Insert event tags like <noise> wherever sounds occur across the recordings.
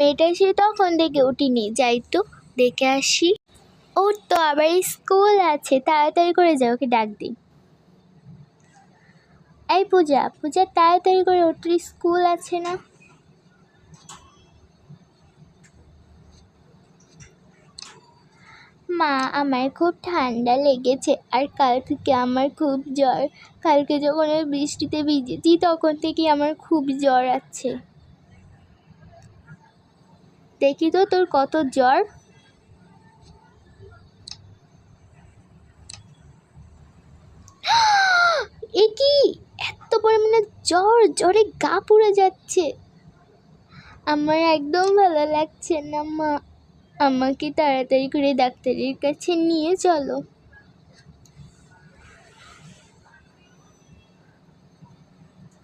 মেয়েটা সে তখন থেকে উঠিনি। যাই তো, দেখে আসি। ওর তো আবার স্কুল আছে, তাড়াতাড়ি করে যাও ওকে ডাক দিই। এই পূজা পূজা, তাড়াতাড়ি করে ওর স্কুল আছে না। মা, আমার খুব ঠান্ডা লেগেছে, আর কাল থেকে আমার খুব জ্বর। কালকে যখন ওই বৃষ্টিতে ভিজেছি, তখন থেকে আমার খুব জ্বর আছে। দেখি তো তোর কত জ্বর। <gasps> এ কি? এত পরিমাণে জ্বর, জ্বরে গা পুড়ে যাচ্ছে। আমার একদম ভালো লাগছে না, মা। আমাকে তাড়াতাড়ি করে ডাক্তারের কাছে নিয়ে চলো।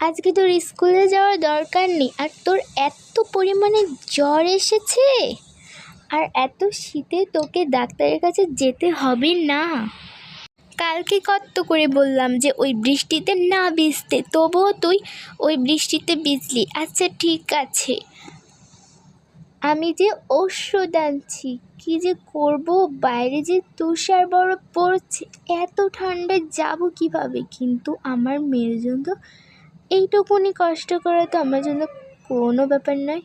আজকে তোর স্কুলে যাওয়ার দরকার নেই। আর তোর এত পরিমাণে জ্বর এসেছে। আর এত শীতে তোকে ডাক্তারের কাছে যেতে হবে না। কালকে কত করে বললাম যে, ওই বৃষ্টিতে না ভিজতে, তবুও তুই ওই বৃষ্টিতে ভিজলি। আচ্ছা ঠিক আছে। আমি যে ওষুধ আনছি, কি যে করব? বাইরে যে তুষার বরফ পড়ছে, এত ঠান্ডায় যাব কীভাবে? কিন্তু আমার মেয়ের জন্য এইটুকুনি কষ্ট করা তো আমার জন্য কোনো ব্যাপার নয়।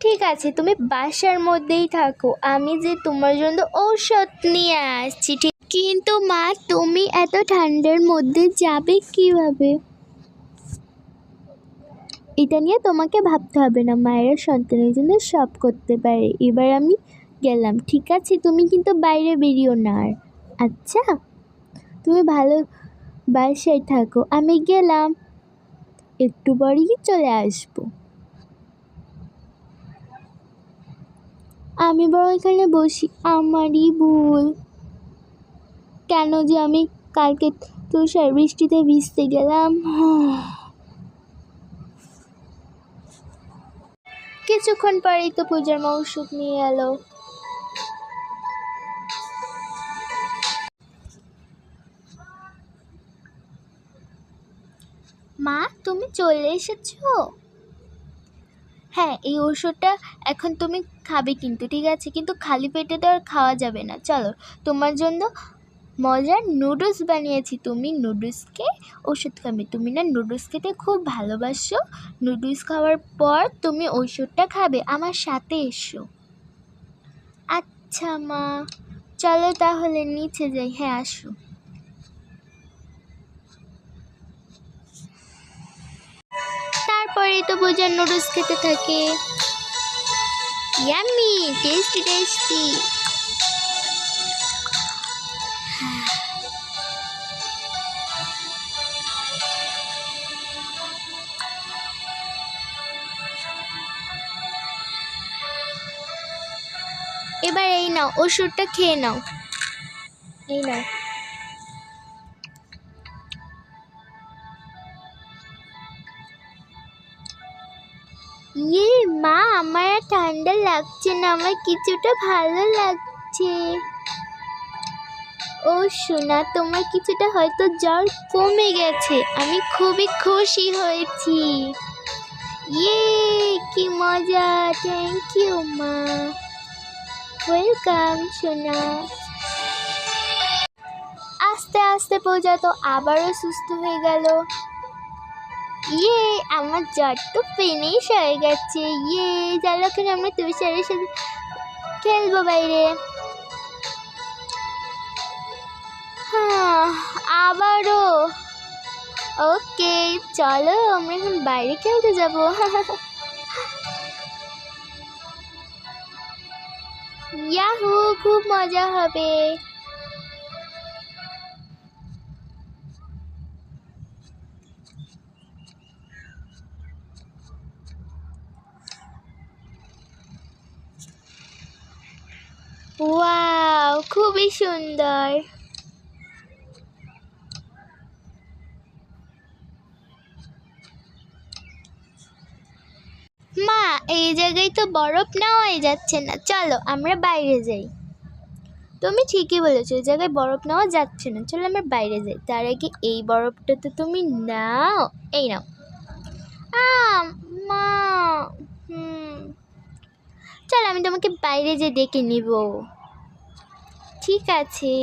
ঠিক আছে, তুমি বাসার মধ্যেই থাকো। আমি যে তোমার জন্য ঔষধ নিয়ে আসছি, ঠিক কিন্তু মা, তুমি এত ঠান্ডার মধ্যে যাবে কীভাবে? এটা নিয়ে তোমাকে ভাবতে হবে না, মায়েরা সন্তানের জন্য সব করতে পারে। এবার আমি গেলাম, ঠিক আছে? তুমি কিন্তু বাইরে বেরিও না আর। আচ্ছা? তুমি ভালো বাসায় থাকো, আমি গেলাম। একটু পরেই চলে আসব। আমি বরং এখানে বসি, আমারই ভুল। কেন যে আমি কালকে তুষার বৃষ্টিতে ভিজতে গেলাম? কিছুক্ষণ পরেই তো পূজার মা ওষুধ নিয়ে এলো। মা, তুমি চলে এসেছ? হ্যাঁ এই ওষুধটা এখন তুমি খাবে কিন্তু, ঠিক আছে? কিন্তু খালি পেটে তো আর খাওয়া যাবে না। চলো, তোমার জন্য মজার নুডলস বানিয়েছি। তুমি নুডলসকে ওষুধ খাবে। তুমি না নুডলস খেতে খুব ভালোবাসো। নুডলস খাওয়ার পর তুমি ওষুধটা খাবে। আমার সাথে এসো। আচ্ছা মা। চলো তাহলে নিচে যাই। হ্যাঁ আসো। তো বোঝার নুডলস খেতে থাকে। ইয়াম্মি টেস্টি টেস্টি এবার এই নাও, ওষুধটা খেয়ে নাও। এই নাও। ইয়ে মা, আমার ঠান্ডা লাগছে না, আমার কিছুটা ভালো লাগছে। ও শোনা তোমার কিছুটা হয়তো জ্বর কমে গেছে, আমি খুবই খুশি হয়েছি। ইয়ে কি মজা থ্যাংক ইউ মা। ওয়েলকাম সোনা। আস্তে আস্তে পূজা তো আবারও সুস্থ হয়ে গেল। ইয়ে আমার জ্বর তো ফিনিশ হয়ে গেছে। ইয়ে চলো এখন আমরা তুষারের সাথে খেলব বাইরে। হ্যাঁ আবারও। ওকে, চলো, আমরা এখন বাইরে খেলতে যাব। <laughs> ইয়াহু, খুব মজা হবে। দেখাও খুবই সুন্দর। মা, এই জায়গায় তো বরফ নেওয়াই যাচ্ছে না। চলো, আমরা বাইরে যাই। তুমি ঠিকই বলেছ, এই জায়গায় বরফ নেওয়া যাচ্ছে না। চলো আমরা বাইরে যাই। তার আগে এই বরফটা তো তুমি নাও। এই নাও। মা, হুম। চলো, আমি তোমাকে বাইরে যেয়ে ডেকে নিব। ঠিক আছে।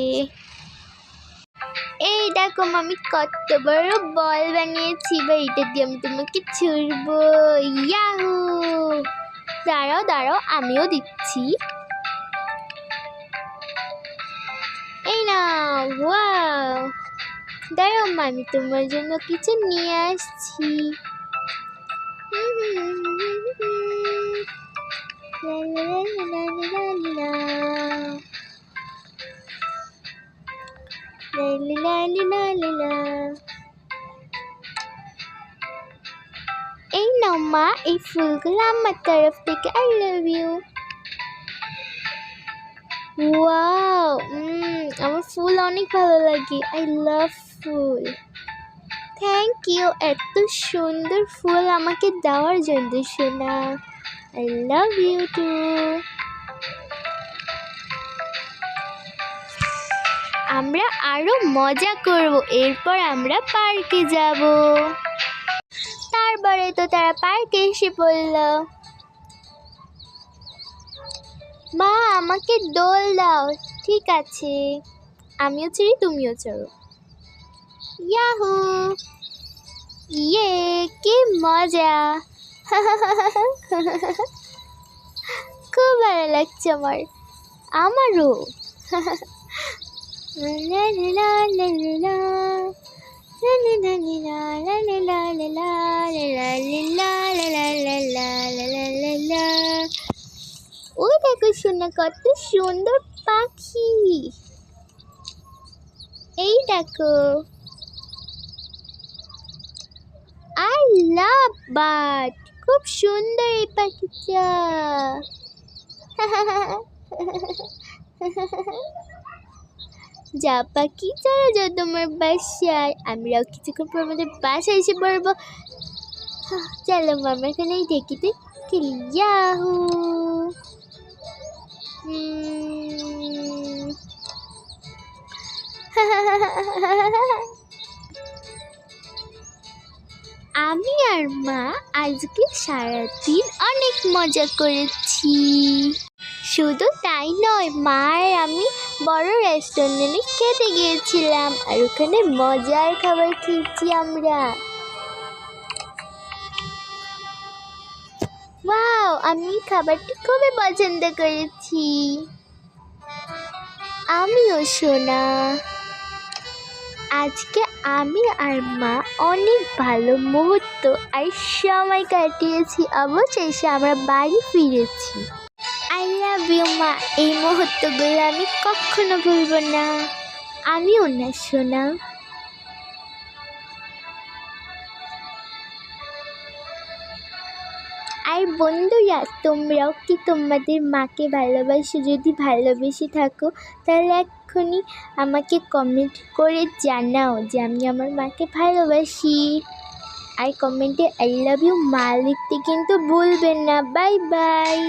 এই দেখো আমি কত বড় বল বানিয়েছি বা এটা দিয়ে আমি তোমাকে ছুড়বো। ইয়াহু! দাঁড়াও দাঁড়াও, আমিও দিচ্ছি। এই না ওয়াও! দাঁড়াও আমি তোমার জন্য কিছু নিয়ে আসছি। হুম হুম হুম হুম হুম। লা লা লা লা লা লা লা। লা লা লা লা লা লা। এই নাও এই ফুলগুলো আমার তরফ থেকে আই লাভ ইউ ওয়াও আমার ফুল অনেক ভালো লাগে আই লাভ ফুল থ্যাংক ইউ এত সুন্দর ফুল আমাকে দেওয়ার জন্য, সোনা আই লাভ ইউ টু আমরা আরও মজা করব। এরপর আমরা পার্কে যাব। তারপরে তো তারা পার্কে এসে পড়ল। মা, আমাকে দোল দাও। ঠিক আছে। আমিও চড়ি, তুমিও চড়ো। ইয়াহু। ইয়ে কি মজা। <laughs> খুব ভালো লাগছে আমার। আমারও। <laughs> ওই দেখো শোনা কত সুন্দর পাখি এই দেখো আই লাভ বাট খুব সুন্দর এই পাখিটা যা পাখি চলো যাও তোমার বাসায়। আমরাও কিছুক্ষণ পর আমাদের বাসায় এসে পড়ব। চলো মামা এখানে এই ঢেকিতে খেলি ইয়াহু। <laughs> আমি আর মা আজকে সারাদিন অনেক মজা করেছি। শুধু তাই নয়, মা আর আমি বড় রেস্টুরেন্টে খেতে গিয়েছিলাম আর ওখানে মজার খাবার খেয়েছি আমরা। আমি খাবারটি খুবই পছন্দ করেছি। আমিও, সোনা। আজকে আমি আর মা অনেক ভালো মুহূর্ত আর সময় কাটিয়েছি। অবশেষে আমরা বাড়ি ফিরেছি। আই লাভ ইউ মা। এই মুহূর্তগুলো আমি কখনো ভুলবো না। আমিও না, সোনা। আর বন্ধুরা, তোমরাও কি তোমাদের মাকে ভালোবাসো? যদি ভালোবেসে থাকো, তাহলে এক্ষুনি আমাকে কমেন্ট করে জানাও যে আমি আমার মাকে ভালোবাসি। আর কমেন্টে আই লাভ ইউ মা লিখতে কিন্তু ভুলবেন না। Bye bye